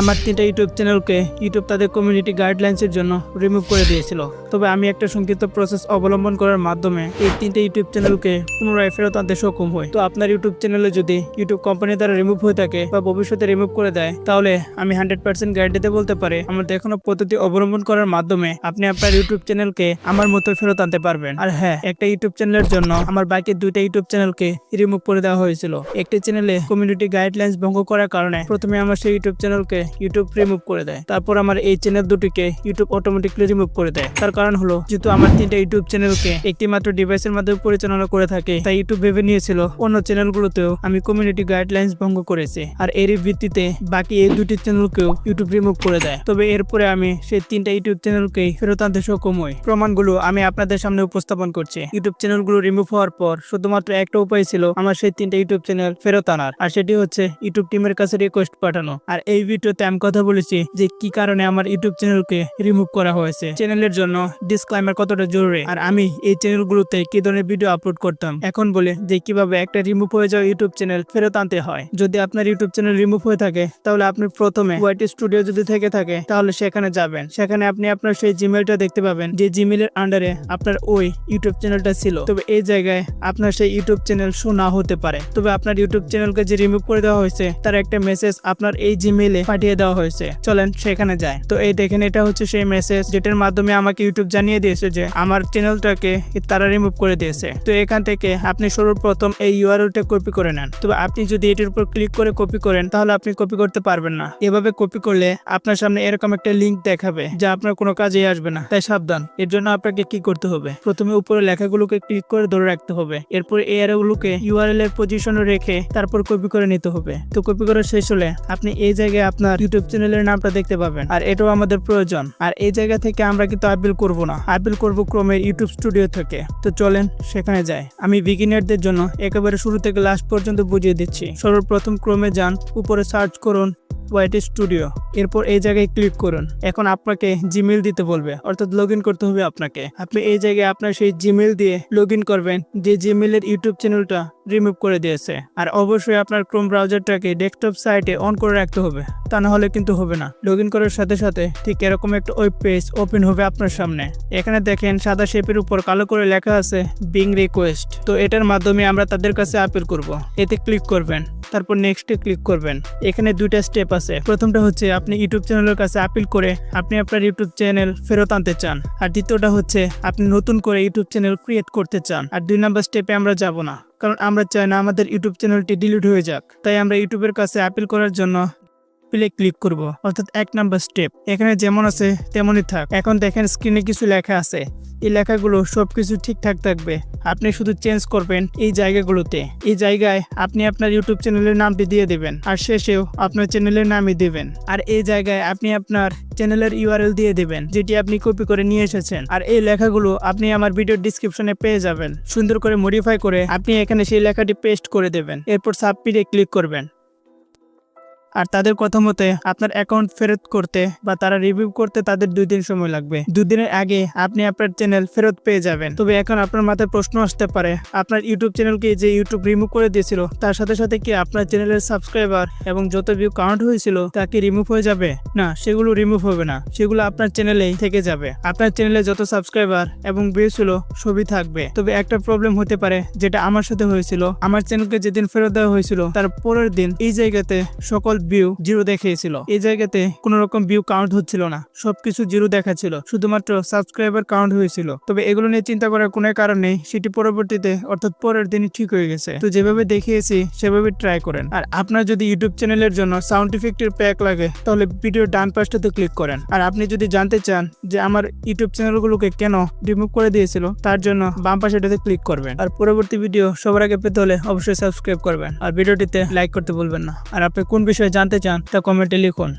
আমার তিনটা ইউটিউব চ্যানেলকে ইউটিউব তাদের কমিউনিটি গাইডলাইন্সের জন্য রিমুভ করে দিয়েছিল। তবে আমি একটা সংক্ষিপ্ত প্রসেস অবলম্বন করার মাধ্যমে এই তিনটে ইউটিউব চ্যানেলকে পুনরায় ফেরত আনতে সক্ষম হই। তো আপনার ইউটিউব চ্যানেলে যদি ইউটিউব কোম্পানি দ্বারা রিমুভ হয়ে থাকে বা ভবিষ্যতে রিমুভ করে দেয়, তাহলে আমি হান্ড্রেড পার্সেন্ট গ্যারান্টি দিতে বলতে পারি আমার দেখানো পদ্ধতি অবলম্বন করার মাধ্যমে আপনি আপনার ইউটিউব চ্যানেলকে আমার মতো ফেরত আনতে পারবেন। আর হ্যাঁ একটা ইউটিউব চ্যানেলের জন্য আমার বাকি দুইটা ইউটিউব চ্যানেলকে রিমুভ করে দেওয়া হয়েছিল। একটি চ্যানেলে কমিউনিটি গাইডলাইন্স ভঙ্গ করার কারণে প্রথমে আমার সেই ইউটিউব চ্যানেলকে ইউটিউব রিমুভ করে দেয়। তারপর আমার এই চ্যানেল দুটিকে ইউটিউব অটোমেটিকলি রিমুভ করে দেয়। তার কারণ হলো, যেহেতু আমার তিনটা ইউটিউব চ্যানেলকে একটি মাত্র ডিভাইসের মাধ্যমে পরিচালনা করে থাকে, তাই ইউটিউব ভেবে নিয়েছিল অন্য চ্যানেলগুলোতেও আমি কমিউনিটি গাইডলাইন্স ভঙ্গ করেছি। আর এরই ভিত্তিতে বাকি এই দুটি চ্যানেলকেও ইউটিউব রিমুভ করে দেয়। তবে এরপরে আমি সেই তিনটা ইউটিউব চ্যানেলকেই ফেরত আনতে সক্ষম হই। প্রমাণগুলো আমি আপনাদের সামনে উপস্থাপন করছি। ইউটিউব চ্যানেলগুলো রিমুভ হওয়ার পর শুধুমাত্র একটা উপায় ছিল আমার সেই তিনটা ইউটিউব চ্যানেল ফেরত আনার। আর সেটি হচ্ছে ইউটিউব টিমের কাছে রিকোয়েস্ট পাঠানো। আর এই ভিডিওতে আমি কথা বলেছি যে কি কারণে আমার ইউটিউব চ্যানেলকে রিমুভ করা হয়েছে। চ্যানেলের জন্য ডিসক্লাইমার কতটা জরুরি? আর আমি এই চ্যানেলগুলোতে কি ধরনের ভিডিও আপলোড করতাম? এখন বলে যে কীভাবে একটা রিমুভ হয়ে যাওয়া ইউটিউব চ্যানেল ফেরত আনতে হয়। যদি আপনার ইউটিউব চ্যানেল রিমুভ হয়ে থাকে, তাহলে আপনি প্রথমে ওয়াইট স্টুডিও যদি থেকে থাকে, তাহলে সেখানে যাবেন। সেখানে আপনি আপনার সেই জিমেলটা দেখতে পাবেন, যে জিমেলের আন্ডারে আপনার ওই ইউটিউব চ্যানেলটা ছিল। তবে এই জায়গায় আপনার সেই ইউটিউব চ্যানেল শো না হতে পারে। তবে আপনার ইউটিউব চ্যানেলকে যে রিমুভ করে দেওয়া হয়েছে, তার একটা মেসেজ আপনার এই জিমেলে পাঠিয়ে দেওয়া হয়েছে। চলেন সেখানে যায় তো এই দেখেন, এটা হচ্ছে সেই মেসেজ যেটার মাধ্যমে আমাকে ইউটিউব জানিয়ে দিয়েছে যে আমার চ্যানেলটাকে তারা রিমুভ করে দিয়েছে। তো এখান থেকে আপনি সর্বপ্রথম এই ইউআরএলটা কপি করে নেন। তবে আপনি যদি এটির উপর ক্লিক করে কপি করেন, তাহলে আপনি কপি করতে পারবেন না। এভাবে কপি করলে আপনার সামনে এরকম একটা লিঙ্ক দেখাবে যা আপনার কোনো কাজেই আসবে না। তাই সাবধান, এর জন্য আপনাকে কি করতে হবে? প্রথমে উপরে লেখাগুলোকে ক্লিক করে ধরে রাখতে হবে। এরপর এই অ্যারোগুলোকে ইউআরএল এর পজিশনে রেখে তারপর কপি করে নিতে হবে। তো কপি করা শেষ হলে আপনি এই জায়গায় আপনার ইউটিউব চ্যানেলের নামটা দেখতে পাবেন। আর এটাও আমাদের প্রয়োজন। আর এই জায়গা থেকে আমরা কিন্তু আপিল করব না। আপিল করব ক্রমের ইউটিউব স্টুডিও থেকে। তো চলেন, সেখানে যাই। আমি বিগিনারদের জন্য একেবারে শুরু থেকে লাস্ট পর্যন্ত বুঝিয়ে দিচ্ছি। সর্বপ্রথম ক্রমে যান, উপরে সার্চ করুন ওয়াইটি স্টুডিও এরপর এই জায়গায় ক্লিক করুন। এখন আপনাকে জিমেল দিতে বলবে। অর্থাৎ লগ করতে হবে আপনাকে। আপনি এই জায়গায় আপনার সেই জিমেল দিয়ে লগ করবেন। যে জিমেলের ইউটিউব চ্যানেলটা রিমুভ করে দিয়েছে। আর অবশ্যই আপনার ক্রোম ব্রাউজারটাকে ডেস্কটপ সাইটে অন করে রাখতে হবে। তা না হলে কিন্তু হবে না। লগ ইন করার সাথে সাথে ঠিক এরকম একটা ওয়েব পেজ ওপেন হবে আপনার সামনে। এখানে দেখেন সাদা শেপের উপর কালো করে লেখা আছে বিং রিকোয়েস্ট তো এটার মাধ্যমে আমরা তাদের কাছে আপিল করব। এতে ক্লিক করবেন। তারপর নেক্সটে ক্লিক করবেন। এখানে দুইটা স্টেপ আছে। প্রথমটা হচ্ছে আপনি ইউটিউব চ্যানেলের কাছে আপিল করে আপনি আপনার ইউটিউব চ্যানেল ফেরত আনতে চান। আর দ্বিতীয়টা হচ্ছে আপনি নতুন করে ইউটিউব চ্যানেল ক্রিয়েট করতে চান। আর দুই নাম্বার স্টেপে আমরা যাব না। কারণ আমরা চাই না আমাদের ইউটিউব চ্যানেলটি ডিলিট হয়ে যাক। তাই আমরা ইউটিউবের কাছে আপিল করার জন্য প্লে ক্লিক করব, অর্থাৎ এক নাম্বার স্টেপ এখানে যেমন আছে তেমনই থাক। এখন দেখেন স্ক্রিনে কিছু লেখা আছে। এই লেখাগুলো সবকিছু ঠিকঠাক থাকবে। আপনি শুধু চেঞ্জ করবেন এই জায়গাগুলোতে। এই জায়গায় আপনি আপনার ইউটিউব চ্যানেলের নামটি দিয়ে দেবেন। আর শেষেও আপনার চ্যানেলের নামই দিবেন। আর এই জায়গায় আপনি আপনার চ্যানেলের ইউআরএল দিয়ে দিবেন, যেটি আপনি কপি করে নিয়ে এসেছেন। আর এই লেখাগুলো আপনি আমার ভিডিও ডিসক্রিপশনে পেয়ে যাবেন। সুন্দর করে মডিফাই করে আপনি এখানে সেই লেখাটি পেস্ট করে দেবেন। এরপর সাবমিটে ক্লিক করবেন। আর তাদের কথা মতে, আপনার অ্যাকাউন্ট ফেরত করতে বা তারা রিভিউ করতে তাদের দুই দিন সময় লাগবে। দুদিনের আগে আপনি আপনার চ্যানেল ফেরত পেয়ে যাবেন। তবে এখন আপনার মাথায় প্রশ্ন আসতে পারে, আপনার ইউটিউব চ্যানেলকে যে ইউটিউব রিমুভ করে দিয়েছিল, তার সাথে সাথে কি আপনার চ্যানেলের সাবস্ক্রাইবার এবং যত ভিউ কাউন্ট হয়েছিল, তা কি রিমুভ হয়ে যাবে? না, সেগুলো রিমুভ হবে না। সেগুলো আপনার চ্যানেলেই থেকে যাবে। আপনার চ্যানেলে যত সাবস্ক্রাইবার এবং ভিউ ছিল, সবই থাকবে। তবে একটা প্রবলেম হতে পারে, যেটা আমার সাথে হয়েছিল। আমার চ্যানেলকে যেদিন ফেরত দেওয়া হয়েছিল, তার পরের দিন এই জায়গাতে সকল ভিউ জিরো দেখিয়েছিল। এই জায়গাতে কোনো রকম ভিউ কাউন্ট হচ্ছিল না। সবকিছু জিরো দেখাচ্ছিল। শুধুমাত্র সাবস্ক্রাইবার কাউন্ট হয়েছিল। তবে এগুলো নিয়ে চিন্তা করার কোনো কারণ সেটি পরবর্তীতে, অর্থাৎ পরের দিনই ঠিক হয়ে গেছে। তো যেভাবে দেখিয়েছি, সেভাবে ট্রাই করেন। আর আপনার যদি ইউটিউব চ্যানেলের জন্য সাউন্ড ইফেক্টের প্যাক লাগে, তাহলে ভিডিওর ডান পাশটাতে ক্লিক করেন। আর আপনি যদি জানতে চান যে আমার ইউটিউব চ্যানেলগুলোকে কেন রিমুভ করে দিয়েছিল, তার জন্য বাম পাশেটাতে ক্লিক করবেন। আর পরবর্তী ভিডিও সবার আগে পেতে হলে অবশ্যই সাবস্ক্রাইব করবেন। আর ভিডিওটিতে লাইক করতে ভুলবেন না। আর আপনি কোন বিষয়ে জানতে চান তা কমেন্টে লিখুন।